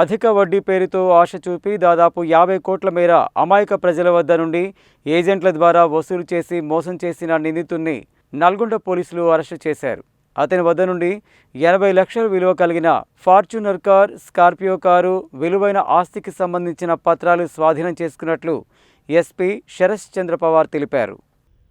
అధిక వడ్డీ పేరుతో ఆశ చూపి దాదాపు యాభై కోట్ల మేర అమాయక ప్రజల వద్ద నుండి ఏజెంట్ల ద్వారా వసూలు చేసి మోసం చేసిన నిందితుణ్ణి నల్గొండ పోలీసులు అరెస్టు చేశారు. అతని వద్ద నుండి ఎనభై లక్షల విలువ కలిగిన ఫార్చునర్ కార్ స్కార్పియో కారు విలువైన ఆస్తికి సంబంధించిన పత్రాలు స్వాధీనం చేసుకున్నట్లు ఎస్పీ శరత్ చంద్ర పవార్ తెలిపారు.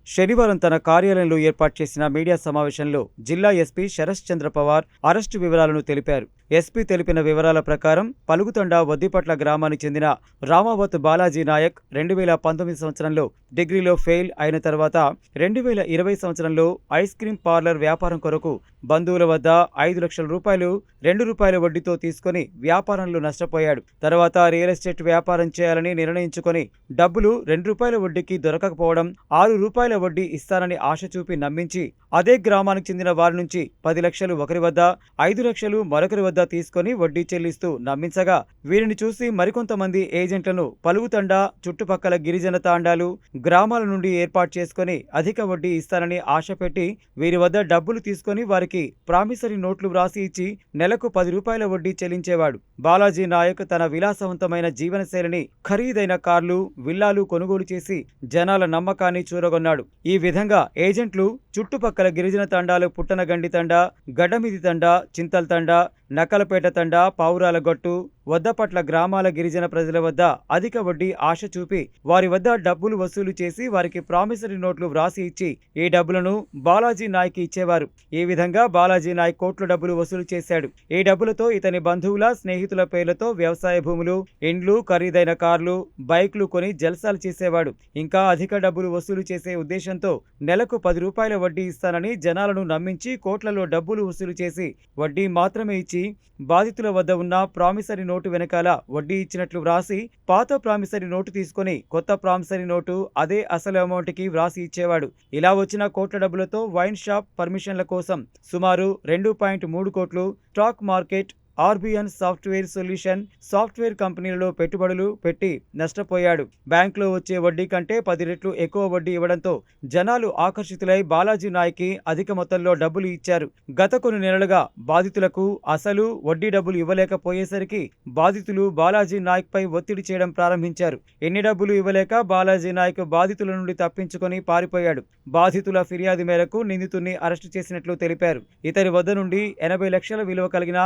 శనివారం తన కార్యాలయంలో ఏర్పాటు చేసిన మీడియా సమావేశంలో జిల్లా ఎస్పీ శరత్ చంద్ర పవార్ అరెస్టు వివరాలను తెలిపారు. ఎస్పీ తెలిపిన వివరాల ప్రకారం పలుగుతండ వద్దిపట్ల గ్రామానికి చెందిన రామావత్ బాలాజీ నాయక్ రెండు వేల పంతొమ్మిది సంవత్సరంలో డిగ్రీలో ఫెయిల్ అయిన తర్వాత రెండు వేల ఇరవై సంవత్సరంలో ఐస్ క్రీం పార్లర్ వ్యాపారం కొరకు బంధువుల వద్ద ఐదు లక్షల రూపాయలు రెండు రూపాయల వడ్డీతో తీసుకొని వ్యాపారంలో నష్టపోయాడు. తర్వాత రియల్ ఎస్టేట్ వ్యాపారం చేయాలని నిర్ణయించుకొని డబ్బులు రెండు రూపాయల వడ్డీకి దొరకకపోవడం ఆరు రూపాయల వడ్డీ ఇస్తానని ఆశ చూపి నమ్మించి అదే గ్రామానికి చెందిన వారి నుంచి పది లక్షలు ఒకరి వద్ద ఐదు లక్షలు మరొకరి వద్ద తీసుకొని వడ్డీ చెల్లిస్తూ నమ్మించగా వీరిని చూసి మరికొంతమంది ఏజెంట్లను పలువుతండ చుట్టుపక్కల గిరిజన తాండాలు గ్రామాల నుండి ఏర్పాటు చేసుకొని అధిక వడ్డీ ఇస్తానని ఆశ పెట్టి వీరి వద్ద డబ్బులు తీసుకొని వారికి ప్రామిసరీ నోట్లు వ్రాసి ఇచ్చి నెలకు పది రూపాయల వడ్డీ చెల్లించేవాడు. బాలాజీ నాయక్ తన విలాసవంతమైన జీవనశైలిని ఖరీదైన కార్లు విల్లాలు కొనుగోలు చేసి జనాల నమ్మకాన్ని చూరగొన్నాడు. ఈ విధంగా ఏజెంట్లు చుట్టుపక్కల గిరిజన తండాలు పుట్టనగండి తండ గడ్డమిది తండ చింతల్ తండ నక్కలపేట తండ పావురాల గట్టు వద్దపట్ల గ్రామాల గిరిజన ప్రజల వద్ద అధిక వడ్డీ ఆశ చూపి వారి వద్ద డబ్బులు వసూలు చేసి వారికి ప్రామిసరీ నోట్లు వ్రాసి ఇచ్చి ఈ డబ్బులను బాలాజీ నాయక్ ఇచ్చేవారు. ఈ విధంగా బాలాజీ నాయక్ కోట్ల డబ్బులు వసూలు చేశాడు. ఈ డబ్బులతో ఇతని బంధువుల స్నేహితుల పేర్లతో వ్యవసాయ భూములు ఇండ్లు ఖరీదైన కార్లు బైక్లు కొని జల్సాలు చేసేవాడు. ఇంకా అధిక డబ్బులు వసూలు చేసే ఉద్దేశంతో నెలకు పది రూపాయల వడ్డీ ఇస్తానని జనాలను నమ్మించి కోట్లలో డబ్బులు వసూలు చేసి వడ్డీ మాత్రమే ఇచ్చి బాధితుల వద్ద ఉన్న ప్రామిసరీ నోటు వెనకాల వడ్డీ ఇచ్చినట్లు వ్రాసి పాత ప్రామిసరీ నోటు తీసుకొని కొత్త ప్రామిసరీ నోటు అదే అసలు అమౌంట్కి వ్రాసి ఇచ్చేవాడు. ఇలా వచ్చిన కోట్ల డబ్బులతో వైన్ షాప్ పర్మిషన్ల కోసం సుమారు రెండు పాయింట్ మూడు కోట్లు stock market RBN software solution software కంపెనీలలో పెట్టుబడులు పెట్టి నష్టపోయాడు. బ్యాంకులో వచ్చే వడ్డీ కంటే పది రెట్లు ఎక్కువ వడ్డీ ఇవ్వడంతో జనాలు ఆకర్షితులై బాలాజీ నాయ్కి అధిక మొత్తంలో డబ్బులు ఇచ్చారు. గత కొన్ని నెలలుగా బాధితులకు అసలు వడ్డీ డబ్బులు ఇవ్వలేకపోయేసరికి బాధితులు బాలాజీ నాయక్ పై ఒత్తిడి చేయడం ప్రారంభించారు. ఎన్ని డబ్బులు ఇవ్వలేక బాలాజీ నాయక్ బాధితుల నుండి తప్పించుకొని పారిపోయాడు. బాధితుల ఫిర్యాదు మేరకు నిందితుడిని అరెస్టు చేసినట్లు తెలిపారు. ఇతని వద్ద నుండి ఎనభై లక్షల విలువ కలిగిన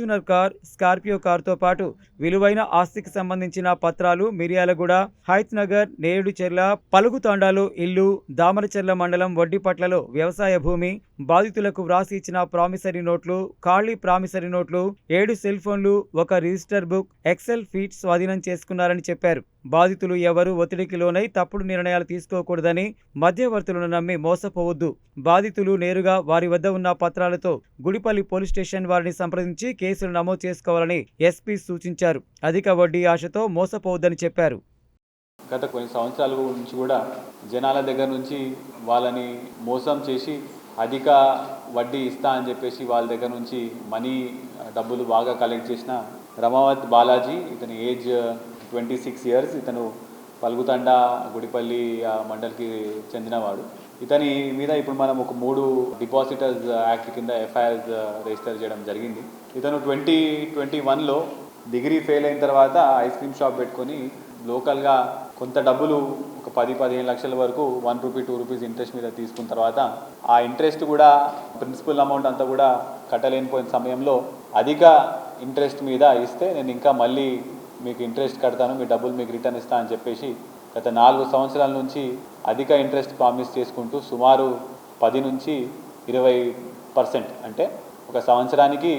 ఫార్చ్యూనర్ కార్ స్కార్పియో కారుతో పాటు విలువైన ఆస్తికి సంబంధించిన పత్రాలు మిర్యాలగూడ హైత్ నగర్ నేరుడుచెర్ల పలుగు ఇల్లు దామరచెర్ల మండలం వడ్డిపట్లలో వ్యవసాయ భూమి బాధితులకు వ్రాసి ఇచ్చిన ప్రామిసరీ నోట్లు ఖాళీ ప్రామిసరీ నోట్లు ఏడు సెల్ ఫోన్లు ఒక రిజిస్టర్ బుక్ ఎక్సెల్ ఫీట్ స్వాధీనం చేసుకున్నారని చెప్పారు. బాధితులు ఎవరు ఒత్తిడికి లోనై తప్పుడు నిర్ణయాలు తీసుకోకూడదని మధ్యవర్తులను నమ్మి మోసపోవద్దు. బాధితులు నేరుగా వారి వద్ద ఉన్న పత్రాలతో గుడిపల్లి పోలీస్ స్టేషన్ వారిని సంప్రదించి కేసులు నమోదు చేసుకోవాలని ఎస్పీ సూచించారు. అధిక వడ్డీ ఆశతో మోసపోవద్దని చెప్పారు. గత కొన్ని సంవత్సరాల నుంచి కూడా జనాల దగ్గర నుంచి వాళ్ళని మోసం చేసి అధిక వడ్డీ ఇస్తా అని చెప్పేసి వాళ్ళ దగ్గర నుంచి మనీ డబ్బులు బాగా కలెక్ట్ చేసిన రమావత్ బాలాజీ ఇతని ఏజ్ ట్వంటీ సిక్స్ ఇయర్స్ ఇతను పలుగుతండ గుడిపల్లి ఆ మండలికి చెందినవాడు. ఇతని మీద ఇప్పుడు మనం ఒక మూడు డిపాజిటర్స్ యాక్ట్ కింద ఎఫ్ఐఆర్స్ రిజిస్టర్ చేయడం జరిగింది. ఇతను ట్వంటీ ట్వంటీ వన్లో డిగ్రీ ఫెయిల్ అయిన తర్వాత ఐస్ క్రీమ్ షాప్ పెట్టుకొని లోకల్గా కొంత డబ్బులు ఒక పది పదిహేను లక్షల వరకు one rupee two rupees interest మీద తీసుకున్న తర్వాత ఆ ఇంట్రెస్ట్ కూడా ప్రిన్సిపల్ అమౌంట్ అంతా కూడా కట్టలేనిపోయిన సమయంలో అధిక ఇంట్రెస్ట్ మీద ఇస్తే నేను ఇంకా మళ్ళీ మీకు ఇంట్రెస్ట్ కడతాను మీ డబ్బులు మీకు రిటర్న్ ఇస్తా అని చెప్పేసి గత నాలుగు సంవత్సరాల నుంచి అధిక ఇంట్రెస్ట్ ప్రామిస్ చేసుకుంటూ సుమారు పది నుంచి ఇరవై పర్సెంట్ అంటే ఒక సంవత్సరానికి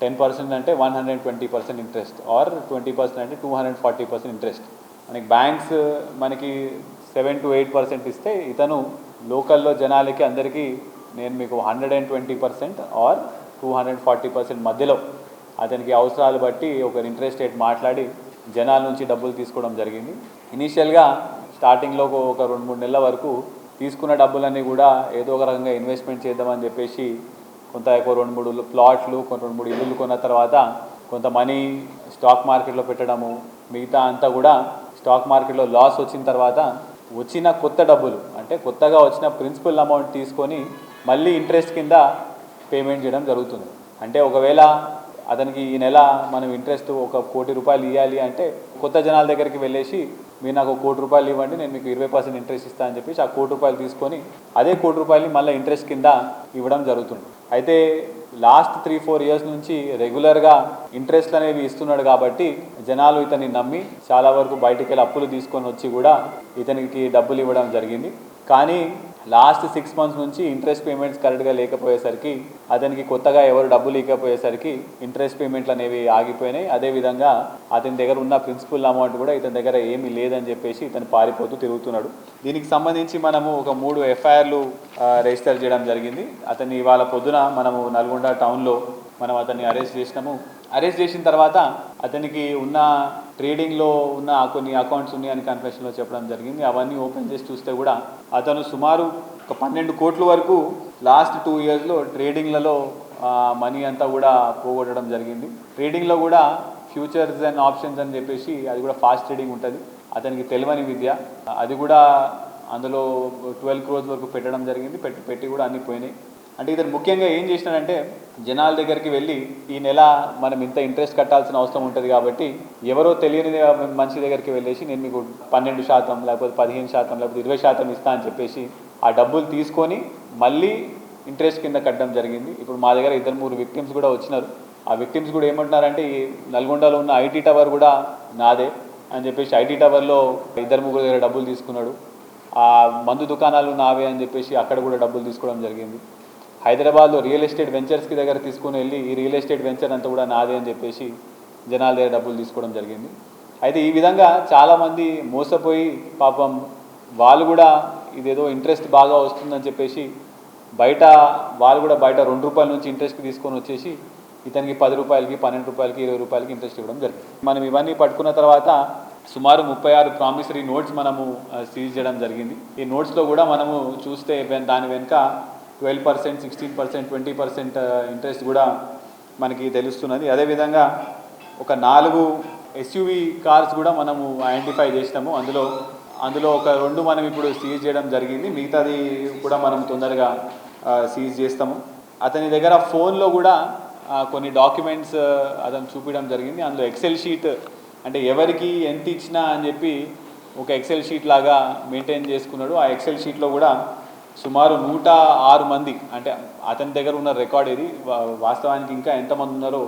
టెన్ పర్సెంట్ అంటే one hundred twenty percent interest or twenty percent అంటే two hundred forty percent interest మనకి బ్యాంక్స్ మనకి సెవెన్ టు ఎయిట్ పర్సెంట్ ఇస్తే ఇతను లోకల్లో జనాలకి అందరికీ నేను మీకు hundred and twenty percent or two hundred forty percent మధ్యలో అతనికి అవసరాలు బట్టి ఒక ఇంట్రెస్ట్ రేట్ మాట్లాడి జనాల నుంచి డబ్బులు తీసుకోవడం జరిగింది. ఇనీషియల్గా స్టార్టింగ్లో ఒక- రెండు మూడు నెలల వరకు తీసుకున్న డబ్బులన్నీ కూడా ఏదో ఒక రకంగా ఇన్వెస్ట్మెంట్ చేద్దామని చెప్పేసి కొంత ఒక రెండు మూడు ప్లాట్లు కొంత రెండు మూడు ఇల్లులు కొన్న తర్వాత కొంత మనీ స్టాక్ మార్కెట్లో పెట్టడము మిగతా అంతా కూడా స్టాక్ మార్కెట్లో లాస్ వచ్చిన తర్వాత వచ్చిన కొత్త డబ్బులు అంటే కొత్తగా వచ్చిన ప్రిన్సిపల్ అమౌంట్ తీసుకొని మళ్ళీ ఇంట్రెస్ట్ కింద పేమెంట్ చేయడం జరుగుతుంది. అంటే ఒకవేళ అతనికి ఈ నెల మనం ఇంట్రెస్ట్ ఒక కోటి రూపాయలు ఇవ్వాలి అంటే కొత్త జనాల దగ్గరికి వెళ్ళేసి మీరు నాకు ఒక కోటి రూపాయలు ఇవ్వండి నేను మీకు ఇరవై పర్సెంట్ ఇంట్రెస్ట్ ఇస్తాను అని చెప్పేసి ఆ కోటి రూపాయలు తీసుకొని అదే కోటి రూపాయలు మళ్ళీ ఇంట్రెస్ట్ కింద ఇవ్వడం జరుగుతుంది. అయితే లాస్ట్ త్రీ ఫోర్ ఇయర్స్ నుంచి రెగ్యులర్గా ఇంట్రెస్ట్ అనేవి ఇస్తున్నాడు కాబట్టి జనాలు ఇతన్ని నమ్మి చాలా వరకు బయటికి వెళ్ళి అప్పులు తీసుకొని వచ్చి కూడా ఇతనికి డబ్బులు ఇవ్వడం జరిగింది. కానీ లాస్ట్ సిక్స్ మంత్స్ నుంచి ఇంట్రెస్ట్ పేమెంట్స్ కరెక్ట్గా లేకపోయేసరికి అతనికి కొత్తగా ఎవరు డబ్బులు ఇవ్వకపోయేసరికి ఇంట్రెస్ట్ పేమెంట్లు అనేవి ఆగిపోయినాయి. అదేవిధంగా అతని దగ్గర ఉన్న ప్రిన్సిపల్ అమౌంట్ కూడా ఇతని దగ్గర ఏమీ లేదని చెప్పేసి ఇతను పారిపోతూ తిరుగుతున్నాడు. దీనికి సంబంధించి మనము ఒక మూడు ఎఫ్ఐఆర్లు రిజిస్టర్ చేయడం జరిగింది. అతన్ని ఇవాళ పొద్దున మనము నల్గొండ టౌన్లో మనం అతన్ని అరెస్ట్ చేసినాము. అరెస్ట్ చేసిన తర్వాత అతనికి ఉన్న ట్రేడింగ్లో ఉన్న కొన్ని అకౌంట్స్ ఉన్నాయని కన్ఫెషన్లో చెప్పడం జరిగింది. అవన్నీ ఓపెన్ చేసి చూస్తే కూడా అతను సుమారు ఒక పన్నెండు కోట్ల వరకు లాస్ట్ టూ ఇయర్స్లో ట్రేడింగ్లలో మనీ అంతా కూడా పోగొట్టడం జరిగింది. ట్రేడింగ్లో కూడా ఫ్యూచర్స్ అండ్ ఆప్షన్స్ అని చెప్పేసి అది కూడా ఫాస్ట్ ట్రేడింగ్ ఉంటుంది. అతనికి తెలియని విద్య. అది కూడా అందులో ట్వెల్వ్ క్రోర్స్ వరకు పెట్టడం జరిగింది. పెట్టి పెట్టి కూడా అన్ని పోయినాయి. అంటే ఇతను ముఖ్యంగా ఏం చేసినాడంటే జనాల దగ్గరికి వెళ్ళి ఈ నెల మనం ఇంత ఇంట్రెస్ట్ కట్టాల్సిన అవసరం ఉంటుంది కాబట్టి ఎవరో తెలియని మనిషి దగ్గరికి వెళ్ళేసి నేను మీకు పన్నెండు శాతం లేకపోతే పదిహేను శాతం లేకపోతే ఇరవై శాతం ఇస్తా అని చెప్పేసి ఆ డబ్బులు తీసుకొని మళ్ళీ ఇంట్రెస్ట్ కింద కట్టడం జరిగింది. ఇప్పుడు మా దగ్గర ఇద్దరు మూడు విక్టిమ్స్ కూడా వచ్చినారు. ఆ విక్టిమ్స్ కూడా ఏమంటున్నారంటే ఈ నల్గొండలో ఉన్న ఐటీ టవర్ కూడా నాదే అని చెప్పేసి ఐటీ టవర్లో ఇద్దరు ముగ్గురు దగ్గర డబ్బులు తీసుకున్నాడు. ఆ మందు దుకాణాలు నావే అని చెప్పేసి అక్కడ కూడా డబ్బులు తీసుకోవడం జరిగింది. హైదరాబాద్లో రియల్ ఎస్టేట్ వెంచర్స్కి దగ్గర తీసుకుని వెళ్ళి ఈ రియల్ ఎస్టేట్ వెంచర్ అంతా కూడా నాదే అని చెప్పేసి జనాల దగ్గర డబ్బులు తీసుకోవడం జరిగింది. అయితే ఈ విధంగా చాలామంది మోసపోయి పాపం వాళ్ళు కూడా ఇదేదో ఇంట్రెస్ట్ బాగా వస్తుందని చెప్పేసి బయట వాళ్ళు కూడా బయట రెండు రూపాయల నుంచి ఇంట్రెస్ట్కి తీసుకొని వచ్చేసి ఇతనికి పది రూపాయలకి పన్నెండు రూపాయలకి ఇరవై రూపాయలకి ఇంట్రెస్ట్ ఇవ్వడం జరిగింది. మనం ఇవన్నీ పట్టుకున్న తర్వాత సుమారు ముప్పై ఆరు ప్రామిసరీ నోట్స్ మనము సీజ్ చేయడం జరిగింది. ఈ నోట్స్లో కూడా మనము చూస్తే దాని వెనుక twelve percent sixteen percent twenty percent uh, interest కూడా మనకి తెలుస్తున్నది. అదేవిధంగా ఒక నాలుగు ఎస్యూవి కార్స్ కూడా మనము ఐడెంటిఫై చేసినాము. అందులో అందులో ఒక రెండు మనం ఇప్పుడు సీజ్ చేయడం జరిగింది. మిగతాది కూడా మనం తొందరగా uh, సీజ్ చేస్తాము. అతని దగ్గర ఫోన్లో కూడా uh, కొన్ని డాక్యుమెంట్స్ అతను చూపించడం జరిగింది. అందులో ఎక్సెల్ షీట్ అంటే ఎవరికి ఎంత ఇచ్చినా అని చెప్పి ఒక ఎక్సెల్ షీట్ లాగా మెయింటైన్ చేసుకున్నాడు. ఆ ఎక్సెల్ షీట్లో కూడా సుమారు నూట ఆరు మంది అంటే అతని దగ్గర ఉన్న రికార్డ్ ఇది వాస్తవానికి ఇంకా ఎంతమంది ఉన్నారో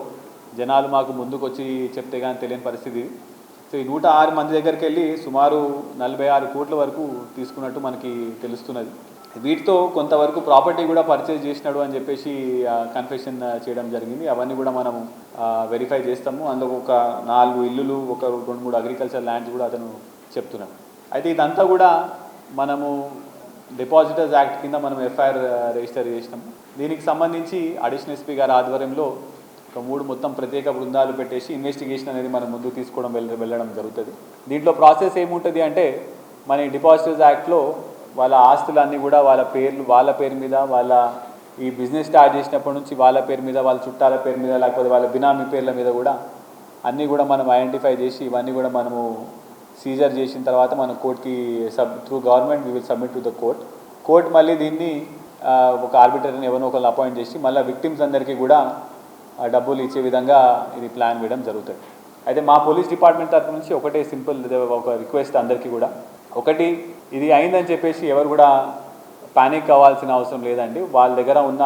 జనాలు మాకు ముందుకు వచ్చి చెప్తే కానీ తెలియని పరిస్థితి సో ఈ నూట ఆరు మంది దగ్గరికి వెళ్ళి సుమారు నలభై ఆరు కోట్ల వరకు తీసుకున్నట్టు మనకి తెలుస్తున్నది. వీటితో కొంతవరకు ప్రాపర్టీ కూడా పర్చేజ్ చేసినాడు అని చెప్పేసి కన్ఫెషన్ చేయడం జరిగింది. అవన్నీ కూడా మనము వెరిఫై చేస్తాము. అందులో ఒక నాలుగు ఇల్లులు ఒక రెండు మూడు అగ్రికల్చర్ ల్యాండ్స్ కూడా అతను చెప్తున్నాడు. అయితే ఇదంతా కూడా మనము డిపాజిటర్స్ యాక్ట్ కింద మనం ఎఫ్ఐఆర్ రిజిస్టర్ చేసినాము దీనికి సంబంధించి అడిషనల్ ఎస్పీ గారి ఆధ్వర్యంలో ఒక మూడు మొత్తం ప్రత్యేక బృందాలు పెట్టేసి ఇన్వెస్టిగేషన్ అనేది మనం ముందుకు తీసుకోవడం వెళ్ళడం జరుగుతుంది. దీంట్లో ప్రాసెస్ ఏముంటుంది అంటే మన డిపాజిటర్స్ యాక్ట్లో వాళ్ళ ఆస్తులన్నీ కూడా వాళ్ళ పేర్లు వాళ్ళ పేరు మీద వాళ్ళ ఈ బిజినెస్ స్టార్ట్ చేసినప్పటి నుంచి వాళ్ళ పేరు మీద వాళ్ళ చుట్టాల పేరు మీద లేకపోతే వాళ్ళ బినామీ పేర్ల మీద కూడా అన్నీ కూడా మనం ఐడెంటిఫై చేసి ఇవన్నీ కూడా మనము సీజర్ చేసిన తర్వాత మనం కోర్టుకి sub through government we will submit to the court. Court మళ్ళీ దీన్ని ఒక ఆర్బిటర్ని ఎవరినో ఒకరిని అపాయింట్ చేసి మళ్ళీ విక్టిమ్స్ అందరికీ కూడా డబ్బులు ఇచ్చే విధంగా ఇది ప్లాన్ వేయడం జరుగుతుంది. అయితే మా పోలీస్ డిపార్ట్మెంట్ తరఫు నుంచి ఒకటే సింపుల్ ఒక రిక్వెస్ట్ అందరికీ కూడా. ఒకటి ఇది అయిందని చెప్పేసి ఎవరు కూడా పానిక్ అవ్వాల్సిన అవసరం లేదండి. వాళ్ళ దగ్గర ఉన్న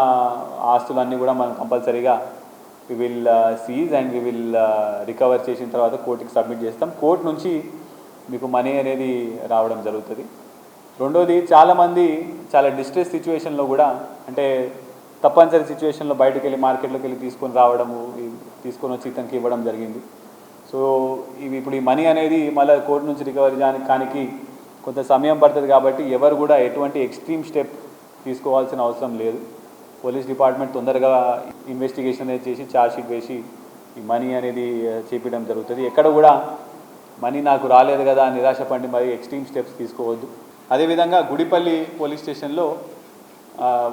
ఆస్తులన్నీ కూడా మనం కంపల్సరీగా we will seize and we will recover చేసిన తర్వాత కోర్టుకి సబ్మిట్ చేస్తాం. కోర్టు నుంచి మీకు మనీ అనేది రావడం జరుగుతుంది. రెండోది చాలామంది చాలా డిస్ట్రెస్ సిచ్యువేషన్లో కూడా అంటే తప్పనిసరి సిచ్యువేషన్లో బయటకు వెళ్ళి మార్కెట్లోకి వెళ్ళి తీసుకొని రావడము తీసుకొని వచ్చి ఇతనికి ఇవ్వడం జరిగింది. సో ఇవి ఇప్పుడు ఈ మనీ అనేది మళ్ళీ కోర్టు నుంచి రికవరీ కానికి కొంత సమయం పడుతుంది కాబట్టి ఎవరు కూడా ఎటువంటి ఎక్స్ట్రీమ్ స్టెప్ తీసుకోవాల్సిన అవసరం లేదు. పోలీస్ డిపార్ట్మెంట్ తొందరగా ఇన్వెస్టిగేషన్ అనేది చేసి ఛార్జ్ షీట్ వేసి ఈ మనీ అనేది చేపించడం జరుగుతుంది. ఎక్కడ కూడా మనీ నాకు రాలేదు కదా అని నిరాశపడి మరి ఎక్స్ట్రీమ్ స్టెప్స్ తీసుకోవద్దు. అదేవిధంగా గుడిపల్లి పోలీస్ స్టేషన్లో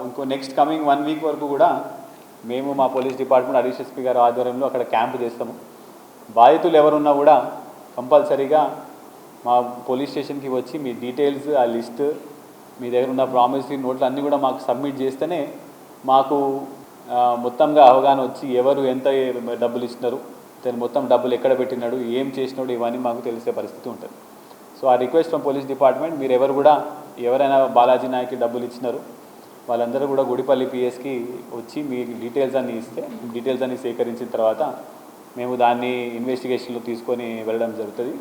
ఇంకో నెక్స్ట్ కమింగ్ వన్ వీక్ వరకు కూడా మేము మా పోలీస్ డిపార్ట్మెంట్ హరీష్ ఎస్పీ గారు ఆధ్వర్యంలో అక్కడ క్యాంపు చేస్తాము. బాధితులు ఎవరున్నా కూడా కంపల్సరీగా మా పోలీస్ స్టేషన్కి వచ్చి మీ డీటెయిల్స్ ఆ లిస్ట్ మీ దగ్గర ఉన్న ప్రామిసరీ నోట్లు అన్నీ కూడా మాకు సబ్మిట్ చేస్తేనే మాకు మొత్తంగా అవగాహన వచ్చి ఎవరు ఎంత డబ్బులు ఇచ్చినారు దాని మొత్తం డబ్బులు ఎక్కడ పెట్టినాడు ఏం చేసినాడు ఇవన్నీ మాకు తెలిసే పరిస్థితి ఉంటుంది. సో ఆ రిక్వెస్ట్ ఫ్రమ్ పోలీస్ డిపార్ట్మెంట్ మీరు ఎవరు కూడా ఎవరైనా బాలాజీ నాయక్కి డబ్బులు ఇచ్చినారు వాళ్ళందరూ కూడా గుడిపల్లి పిఎస్కి వచ్చి మీ డీటెయిల్స్ అన్ని ఇస్తే డీటెయిల్స్ అన్ని సేకరించిన తర్వాత మేము దాన్ని ఇన్వెస్టిగేషన్లో తీసుకొని వెళ్ళడం జరుగుతుంది.